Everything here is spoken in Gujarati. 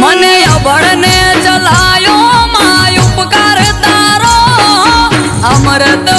મને અભળને ચલાયો માય ઉપકાર તારો. અમર તો